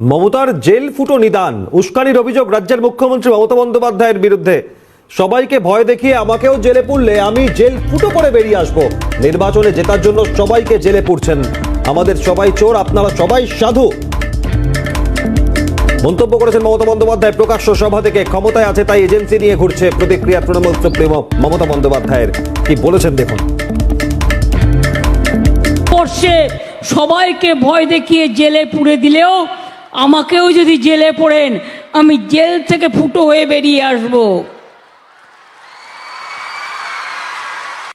মমতার জেল ফুটো নিদান, উস্কানির অভিযোগ রাজ্যের মুখ্যমন্ত্রী মমতা বন্দ্যোপাধ্যায়ের বিরুদ্ধে। সবাইকে ভয় দেখিয়ে আমাকেও জেলে পুড়লে আমি জেল ফুটো করে বেরিয়ে আসব। নির্বাচনে জেতার জন্য সবাইকে জেলে পুরছেন আমাদের সবাই চোর, আপনারা সবাই সাধু। মন্তব্য করেছেন মমতা বন্দ্যোপাধ্যায়, প্রকাশ্য সভা থেকে ক্ষমতায় আছে তাই এজেন্সি নিয়ে ঘুরছে প্রতিক্রিয়া তৃণমূল সুপ্রিমো মমতা বন্দ্যোপাধ্যায়ের। কি বলেছেন দেখুন। সবাইকে ভয় দেখিয়ে জেলে পুড়ে দিলেও আমাকেও যদি জেলে পড়েন, আমি জেল থেকে ফুটো হয়ে বেরিয়ে আসব।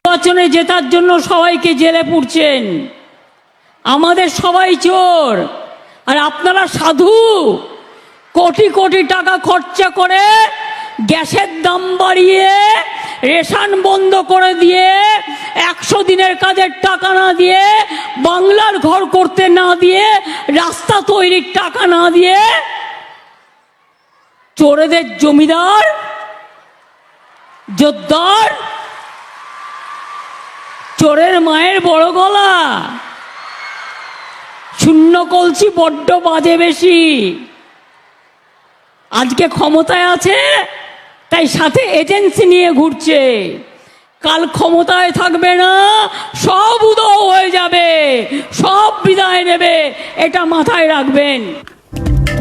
নির্বাচনে জেতার জন্য সবাইকে জেলে পুড়ছেন। আমাদের সবাই চোর। আর আপনারা সাধু। কোটি কোটি টাকা খরচা করে গ্যাসের দাম বাড়িয়ে রেশন বন্ধ করে দিয়ে দিনের কাজের টাকা না দিয়ে, বাংলার ঘর করতে না দিয়ে, রাস্তা তৈরির টাকা না দিয়ে, চোরেদের জমিদার, জোরদার, চোরের মায়ের বড় গলা, শূন্য কলসি বড্ড বাজে বেশি। আজকে ক্ষমতায় আছে, তাই সাথে এজেন্সি নিয়ে ঘুরছে। কাল ক্ষমতায় থাকবে না সব উদয় হয়ে যাবে সব বিদায় নেবে এটা মাথায় রাখবেন।